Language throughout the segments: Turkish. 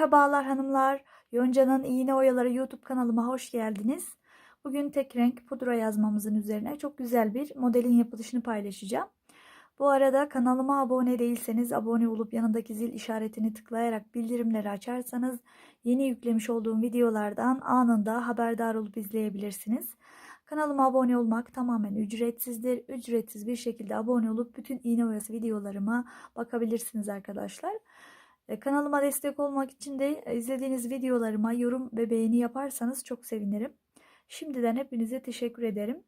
Merhabalar hanımlar. Yonca'nın iğne oyaları YouTube kanalıma hoş geldiniz. Bugün tek renk pudra yazmamızın üzerine çok güzel bir modelin yapılışını paylaşacağım. Bu arada kanalıma abone değilseniz abone olup yanındaki zil işaretini tıklayarak bildirimleri açarsanız yeni yüklemiş olduğum videolardan anında haberdar olup izleyebilirsiniz. Kanalıma abone olmak tamamen ücretsizdir. Ücretsiz bir şekilde abone olup bütün iğne oyası videolarıma bakabilirsiniz arkadaşlar. E, Kanalıma destek olmak için de e, izlediğiniz videolarıma yorum ve beğeni yaparsanız çok sevinirim. Şimdiden hepinize teşekkür ederim.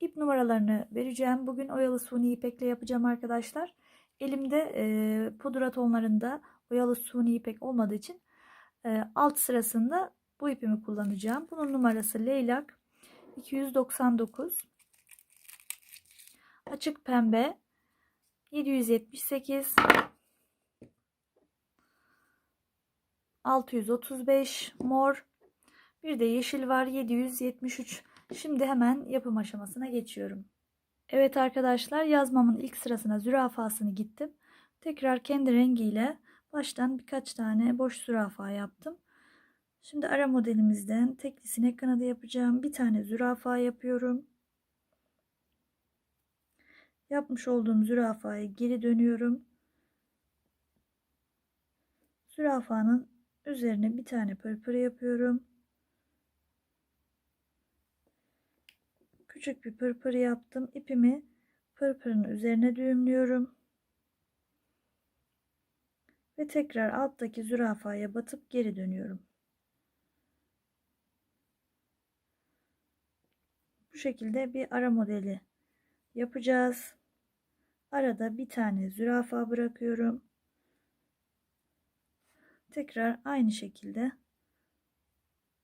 İp numaralarını vereceğim. Bugün oyalı suni ipekle yapacağım arkadaşlar. Elimde e, pudra tonlarında oyalı suni ipek olmadığı için e, alt sırasında bu ipimi kullanacağım. Bunun numarası leylak 299 açık pembe 778 635 mor. Bir de yeşil var 773 şimdi hemen yapım aşamasına geçiyorum. Evet arkadaşlar yazmamın ilk sırasına zürafasını gittim. Tekrar kendi rengiyle baştan birkaç tane boş zürafa yaptım. Şimdi ara modelimizden tekli sinek kanadı yapacağım. Bir tane zürafa yapıyorum. Yapmış olduğum zürafaya geri dönüyorum. Zürafanın üzerine bir tane pırpır yapıyorum. Küçük bir pırpır yaptım. İpimi pırpırın üzerine düğümlüyorum. Ve tekrar alttaki zürafaya batıp geri dönüyorum. Bu şekilde bir ara modeli yapacağız. Arada bir tane zürafa bırakıyorum tekrar aynı şekilde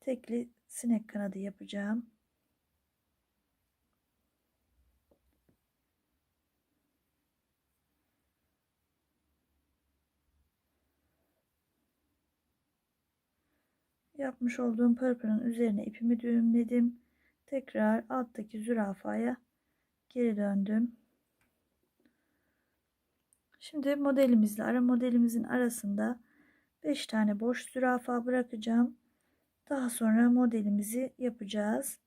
tekli sinek kanadı yapacağım. Yapmış olduğum pırpırın üzerine ipimi düğümledim. Tekrar alttaki zürafaya geri döndüm. Şimdi modelimizle ara modelimizin arasında 5 tane boş zürafa bırakacağım. Daha sonra modelimizi yapacağız.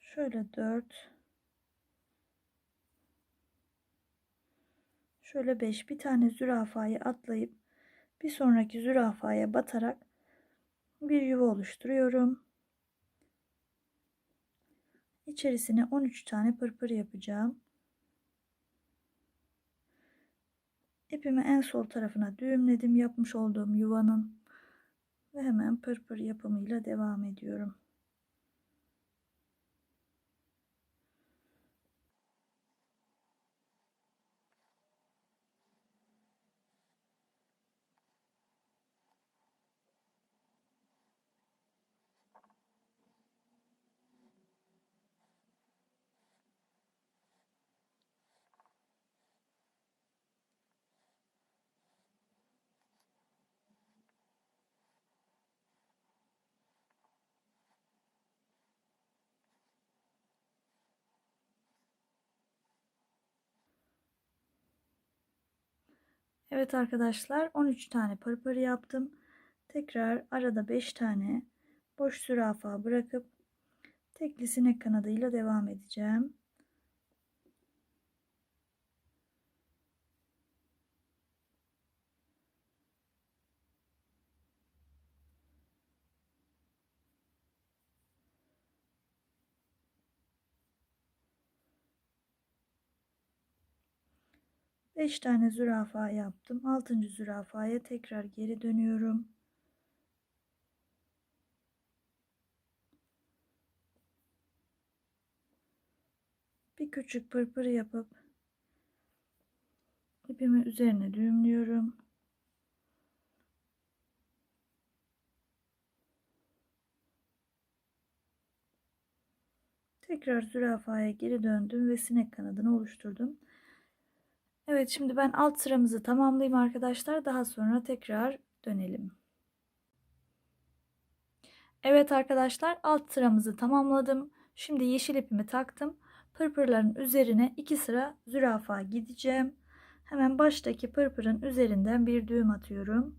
Şöyle 4 Şöyle 5 bir tane zürafayı atlayıp bir sonraki zürafaya batarak bir yuva oluşturuyorum. İçerisine 13 tane pırpır yapacağım. İpimi en sol tarafına düğümledim yapmış olduğum yuvanın ve hemen pırpır yapımıyla devam ediyorum. Evet arkadaşlar 13 tane pırpır yaptım. Tekrar arada 5 tane boş zürafa bırakıp tekli sinek kanadıyla devam edeceğim. Beş tane zürafa yaptım. Altıncı zürafaya tekrar geri dönüyorum. Bir küçük pırpır yapıp ipimi üzerine düğümlüyorum. Tekrar zürafaya geri döndüm ve sinek kanadını oluşturdum. Evet şimdi ben alt sıramızı tamamlayayım arkadaşlar. Daha sonra tekrar dönelim. Evet arkadaşlar alt sıramızı tamamladım. Şimdi yeşil ipimi taktım. Pırpırların üzerine iki sıra zürafa gideceğim. Hemen baştaki pırpırın üzerinden bir düğüm atıyorum.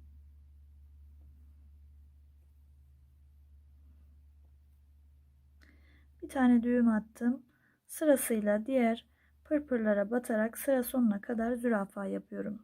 Bir tane düğüm attım. Sırasıyla diğer pırpırlara batarak sıra sonuna kadar zürafa yapıyorum.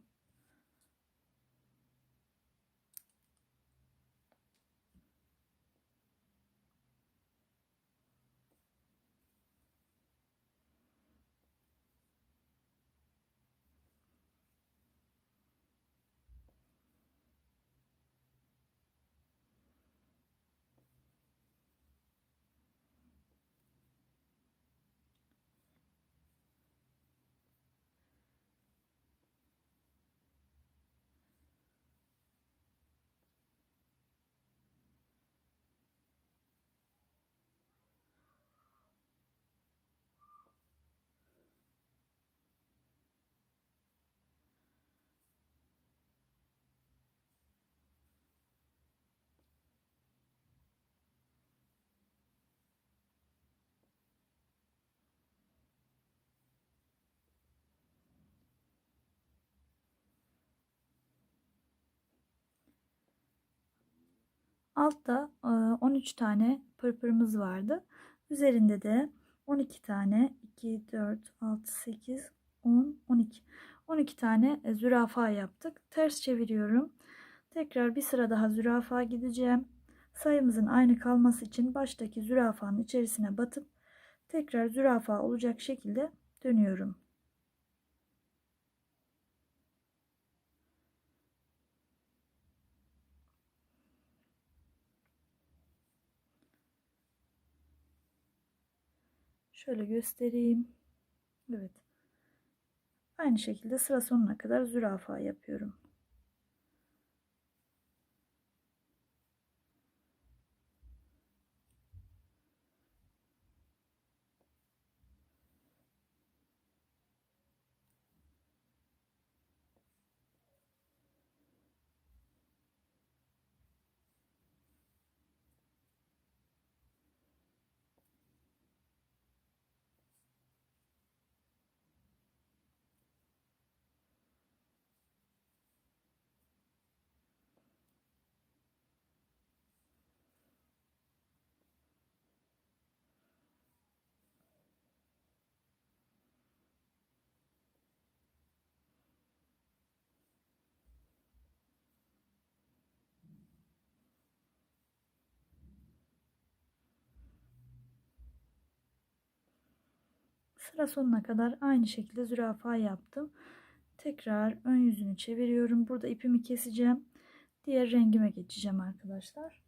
Altta 13 tane pırpırımız vardı. Üzerinde de 12 tane 2, 4, 6, 8, 10, 12. 12 tane e, zürafa yaptık. Ters çeviriyorum. Tekrar bir sıra daha zürafa gideceğim. Sayımızın aynı kalması için baştaki zürafanın içerisine batıp tekrar zürafa olacak şekilde dönüyorum. Şöyle göstereyim. Evet. Aynı şekilde sıra sonuna kadar zürafa yapıyorum. Sıra sonuna kadar aynı şekilde zürafa yaptım. Tekrar ön yüzünü çeviriyorum. Burada ipimi keseceğim. Diğer rengime geçeceğim arkadaşlar.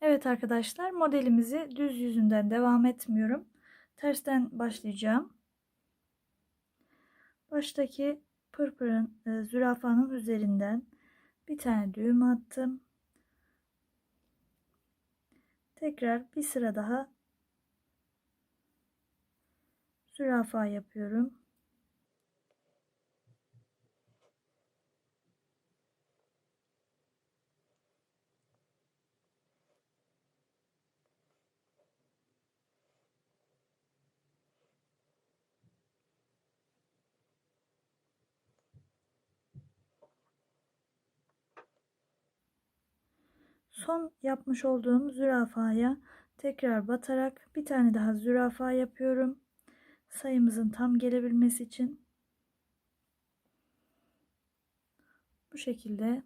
Evet arkadaşlar modelimizi düz yüzünden devam etmiyorum. Tersten başlayacağım. Baştaki pırpırın e, zürafanın üzerinden bir tane düğüm attım. Tekrar bir sıra daha zürafa yapıyorum. Son yapmış olduğum zürafaya tekrar batarak bir tane daha zürafa yapıyorum sayımızın tam gelebilmesi için bu şekilde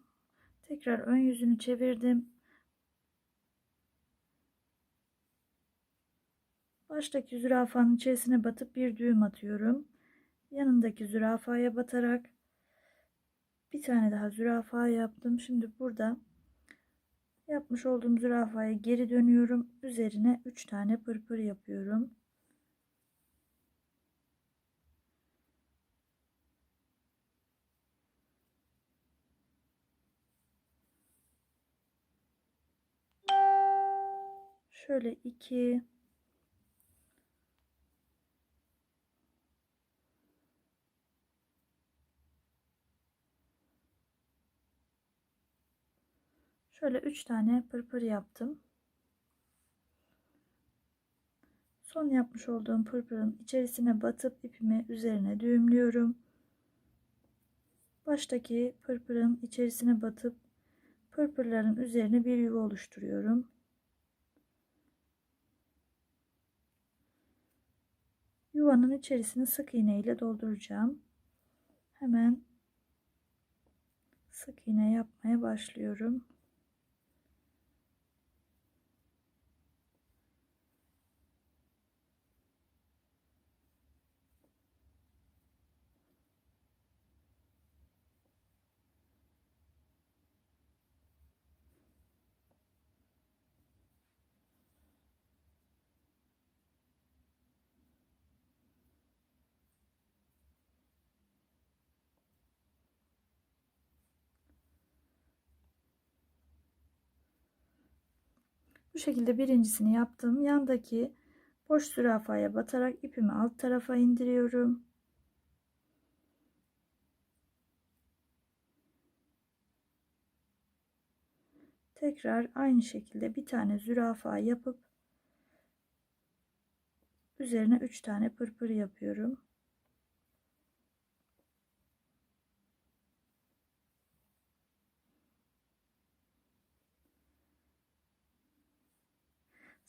tekrar ön yüzünü çevirdim. Baştaki zürafanın içerisine batıp bir düğüm atıyorum. Yanındaki zürafaya batarak bir tane daha zürafa yaptım. Şimdi burada yapmış olduğum zürafaya geri dönüyorum. Üzerine 3 tane pırpır yapıyorum. Şöyle iki Şöyle 3 tane pırpır yaptım. Son yapmış olduğum pırpırın içerisine batıp ipimi üzerine düğümlüyorum. Baştaki pırpırın içerisine batıp pırpırların üzerine bir yuva oluşturuyorum. Yuvanın içerisini sık iğne ile dolduracağım. Hemen sık iğne yapmaya başlıyorum. Bu şekilde birincisini yaptım. Yandaki boş zürafaya batarak ipimi alt tarafa indiriyorum. Tekrar aynı şekilde bir tane zürafa yapıp üzerine 3 tane pırpır yapıyorum.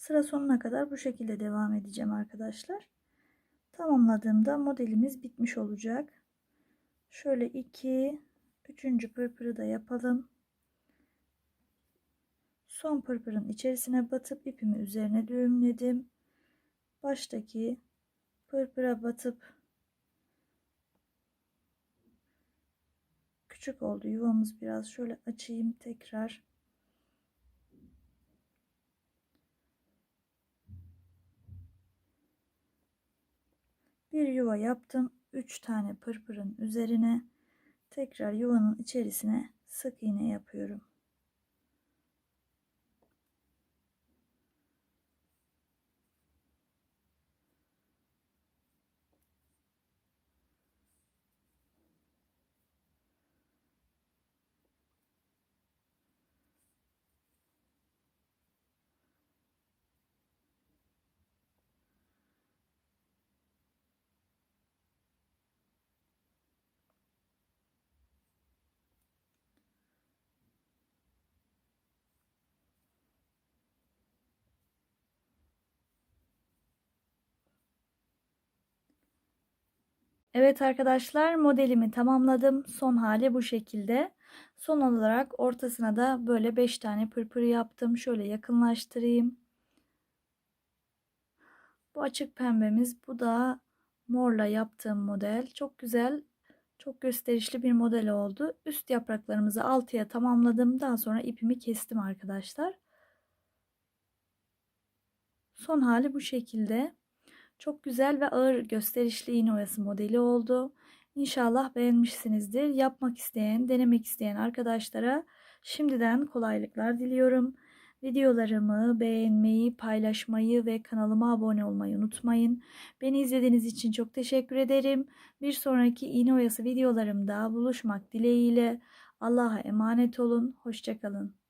Sıra sonuna kadar bu şekilde devam edeceğim arkadaşlar. Tamamladığımda modelimiz bitmiş olacak. Şöyle 2 3. pırpırı da yapalım. Son pırpırın içerisine batıp ipimi üzerine düğümledim. Baştaki pırpıra batıp küçük oldu yuvamız biraz şöyle açayım tekrar. Bir yuva yaptım. 3 tane pırpırın üzerine tekrar yuvanın içerisine sık iğne yapıyorum. Evet arkadaşlar modelimi tamamladım. Son hali bu şekilde. Son olarak ortasına da böyle 5 tane pırpır yaptım. Şöyle yakınlaştırayım. Bu açık pembemiz. Bu da morla yaptığım model. Çok güzel, çok gösterişli bir model oldu. Üst yapraklarımızı altıya tamamladım. Daha sonra ipimi kestim arkadaşlar. Son hali bu şekilde. Çok güzel ve ağır gösterişli iğne oyası modeli oldu. İnşallah beğenmişsinizdir. Yapmak isteyen, denemek isteyen arkadaşlara şimdiden kolaylıklar diliyorum. Videolarımı beğenmeyi, paylaşmayı ve kanalıma abone olmayı unutmayın. Beni izlediğiniz için çok teşekkür ederim. Bir sonraki iğne oyası videolarımda buluşmak dileğiyle Allah'a emanet olun. Hoşçakalın.